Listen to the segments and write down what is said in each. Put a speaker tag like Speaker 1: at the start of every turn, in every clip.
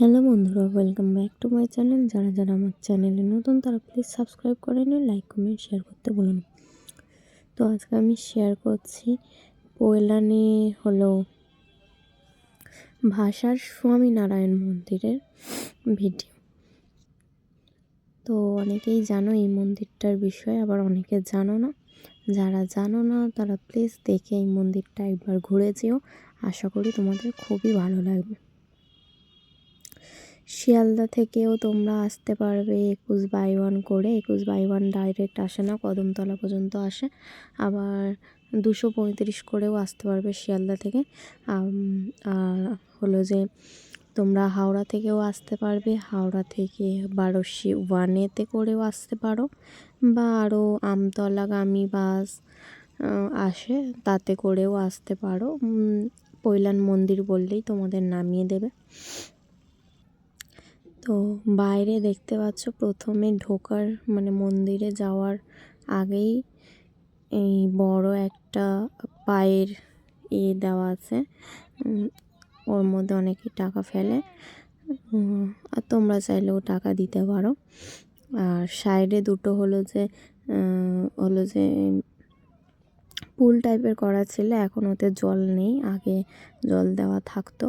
Speaker 1: Hello বন্ধুরা welcome back to my channel যারা যারা আমার চ্যানেলে নতুন, তারা প্লিজ সাবস্ক্রাইব করে নিন লাইক কমেন্ট শেয়ার করতে বলুন তো আজকে আমি শেয়ার করছি পয়লানে হলো ভাষার স্বামীনারায়ণ মন্দিরের ভিডিও তো অনেকেই জানো এই মন্দিরটার বিষয়ে, আবার অনেকে জানো না। যারা জানো না, তারা প্লিজ দেখে এই মন্দিরটা একবার ঘুরে যেও। আশা করি তোমাদের খুবই ভালো লাগবে। শিয়ালদা থেকেও তোমরা আসতে পারবে একুশ বাই ওয়ান করে। একুশ বাই ওয়ান ডাইরেক্ট আসে না, কদমতলা পর্যন্ত আসে। আবার দুশো পঁয়ত্রিশ করেও আসতে পারবে শিয়ালদা থেকে। আর হলো যে তোমরা হাওড়া থেকেও আসতে পারবে। হাওড়া থেকে বারোশি ওয়ানেতে করেও আসতে পারো। বা আরও আমতলাগামী বাস আসে, তাতে করেও আসতে পারো। পৈলান মন্দির বললেই তোমাদের নামিয়ে দেবে। তো বাইরে দেখতে পাচ্ছ প্রথমে ঢোকার মানে মন্দিরে যাওয়ার আগেই এই বড় একটা পায়ের ইয়ে দেওয়া আছে। ওর মধ্যে অনেকে টাকা ফেলে। আর তোমরা চাইলেও টাকা দিতে পারো। আর সাইডে দুটো হলো যে হলো যে পুল টাইপের করা ছিল, এখন ওতে জল নেই, আগে জল দেওয়া থাকতো।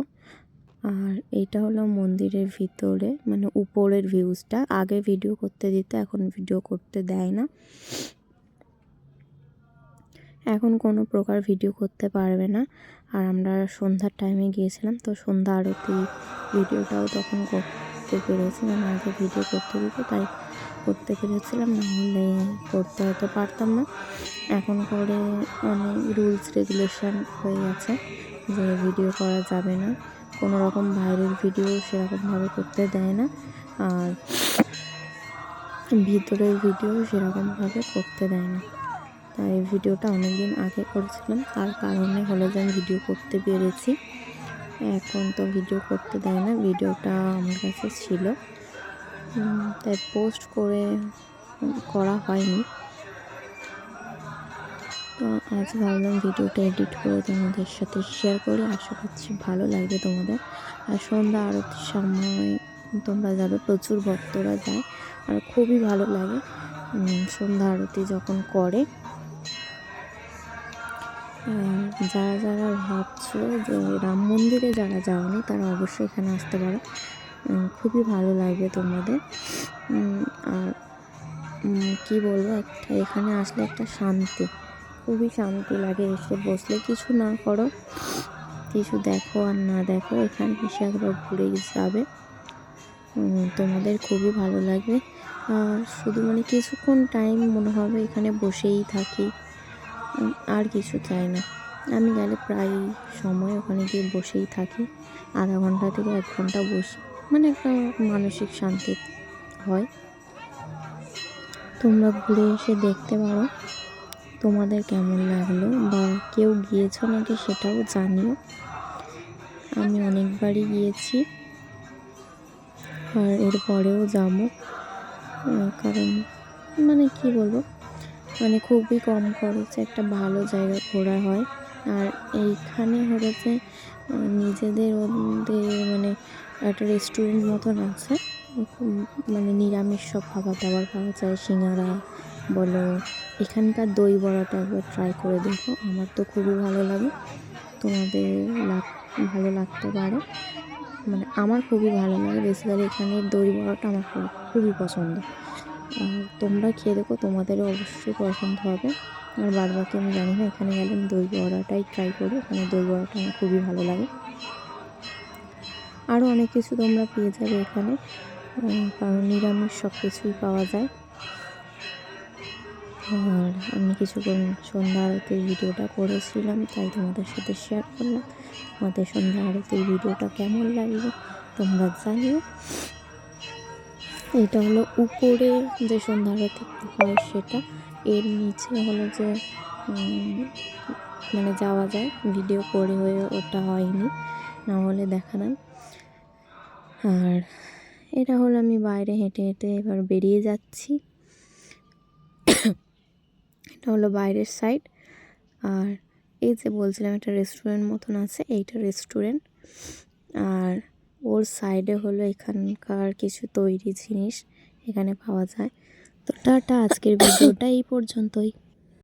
Speaker 1: আর এটা হলো মন্দিরের ভিতরে মানে উপরের ভিউজটা আগে ভিডিও করতে দিতে, এখন ভিডিও করতে দেয় না। এখন কোনো প্রকার ভিডিও করতে পারবে না। আর আমরা সন্ধ্যার টাইমে গিয়েছিলাম, তো সন্ধ্যা আরতি ভিডিওটাও তখন করতে পেরেছি। মানে আগে ভিডিও করতে দিতে, তাই করতে পেরেছিলাম, না হলে করতে হয়তো পারতাম না। এখন করে অনেক রুলস রেগুলেশন হয়ে গেছে যে ভিডিও করা যাবে না। কোনো রকম বাইরের ভিডিও সেরকমভাবে করতে দেয় না। আর ভিতরের ভিডিও সেরকমভাবে করতে দেয় না। তাই ভিডিওটা অনেক দিন আগে করেছিলাম, তার কারণে হলো যে আমি ভিডিও করতে পেরেছি। এখন তো ভিডিও করতে দেয় না ভিডিওটা আমার কাছে ছিল। তাই পোস্ট করে করা হয়নি। তো আজ ভাবলাম ভিডিওটা এডিট করে তোমাদের সাথে শেয়ার করি। আশা করছি ভালো লাগবে তোমাদের। আর সন্ধ্যা আরতির সময় তোমরা যাবে প্রচুর ভক্তরা যায় আর খুবই ভালো লাগে। সন্ধ্যা আরতি যখন করে যারা যারা ভাবছ যে রাম মন্দিরে যারা যাওনি তারা অবশ্যই এখানে আসতে পারো। খুবই ভালো লাগবে তোমাদের। আর কি বলব, একটা এখানে আসলে একটা শান্তি, খুবই শান্তি লাগে এসে বসলে। কিছু না করো, কিছু দেখো আর না দেখো, এখানে এসে একবার ঘুরে যাবে। তোমাদের খুবই ভালো লাগবে। আর শুধু মানে কিছুক্ষণ টাইম মনে হবে এখানে বসেই থাকি। আর কিছু চাই না। আমি গেলে প্রায় সময় ওখানে গিয়ে বসেই থাকি। আধা ঘণ্টা থেকে এক ঘণ্টা বসি। মানে একটা মানসিক শান্তি হয়। তোমরা ঘুরে এসে দেখতে পারো তোমাদের কেমন লাগল বা কেউ গিয়েছো নাকি সেটাও জানিও। আমি অনেকবারই গিয়েছি আর এরপরেও যাব। কারণ মানে কি বলব? মানে খুবই কম খরচে একটা ভালো জায়গা ঘোরা হয়। আর এইখানে হচ্ছে নিজেদের ওদের মানে একটা রেস্টুরেন্ট মতন আছে। মানে নিরামিষ সব খাবার দাবার পাওয়া যায়, সিঙ্গারা বলো। এখানকার দই বড়াটা একবার ট্রাই করে দেখো, আমার তো খুবই ভালো লাগে। তোমাদের লাগ, ভালো লাগতে পারে। মানে আমার খুবই ভালো লাগে বেসিক্যালি এখানের দই বড়াটা আমার খুবই পছন্দ। আর তোমরা খেয়ে দেখো, তোমাদেরও অবশ্যই পছন্দ হবে। আর বাদ বাকি আমি জানি না, এখানে গেলে আমি দই বড়াটাই ট্রাই করি এখানে দই বড়াটা আমার খুবই ভালো লাগে। আরও অনেক কিছু তোমরা পেয়ে যাবে এখানে কারণ নিরামিষ সব কিছুই পাওয়া যায়। আর আমি কিছুক্ষণ সন্ধ্যা আরতির ভিডিওটা করেছিলাম, তাই তোমাদের সাথে শেয়ার করলাম। তোমাদের সন্ধ্যা আরতির ভিডিওটা কেমন লাগল তোমরা জানিও। এটা হলো উপরে যে সন্ধ্যা আরতি হয় সেটা। এর নিচে হলো যে মানে যাওয়া যায়। ভিডিও করে হয়ে ওটা হয়নি না হলে দেখালাম। আর এটা হলো আমি বাইরে হেঁটে হেঁটে এবার বেরিয়ে যাচ্ছি। এটা হলো বাইরের সাইড। আর এই যে বলছিলাম, একটা রেস্টুরেন্ট মতন আছে, এইটা রেস্টুরেন্ট। আর ওর সাইডে হলো এখানকার কিছু তৈরি জিনিস এখানে পাওয়া যায়। তো টাটা আজকের ভিডিওটা এই পর্যন্তই।